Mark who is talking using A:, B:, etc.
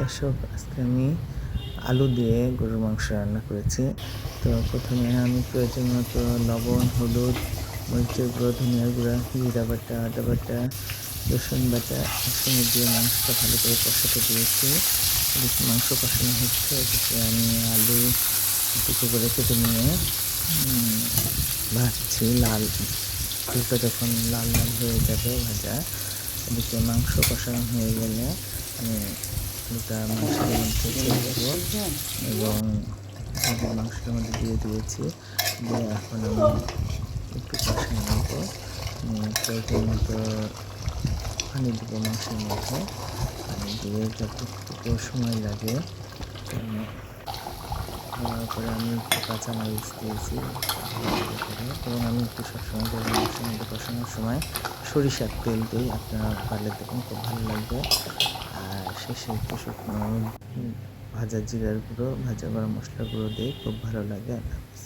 A: দর্শক, আজকে আমি আলু দিয়ে গরুর মাংস রান্না করেছি। তো প্রথমে আমি প্রয়োজন মতো লবণ, হলুদ, মরিচের গুঁড়ো, ধনিয়ার গুঁড়া, জিরা বাটা, আদা বাটা, রসুন বাটা একসঙ্গে দিয়ে মাংসটা ভালো করে কষাতে দিয়েছি। মাংস কষানো হচ্ছে, এদিকে আমি আলু টুকরো করে কেটে নিয়ে ভাজছি লাল আলুটা যখন লাল লাল হয়ে যাবে ভাজা, এদিকে মাংস কষানো হয়ে গেলে আমি আলুটা মাংসের মধ্যে ছেড়ে দেবো এবং মাংসের মধ্যে দিয়ে দিয়েছি। দিয়ে এখন আমি একটু কষানো নেব। প্রয়োজন মতো পানি দেবো মাংসের মধ্যে। পানি দিয়ে যতটুকু সময় লাগে পরে আমি একটু কাঁচা মরিচ দিয়েছি করে এবং আমি একটু সবসময় কষানোর সময় সরিষার তেল দিই। আপনারা পারলে দেখুন, খুব ভালো লাগবে। আর শেষে একটু শুকনো ভাজা জিরার গুঁড়ো, ভাজা গরম মশলাগুলো গুঁড়ো দিই খুব ভালো লাগে। হাফিজ।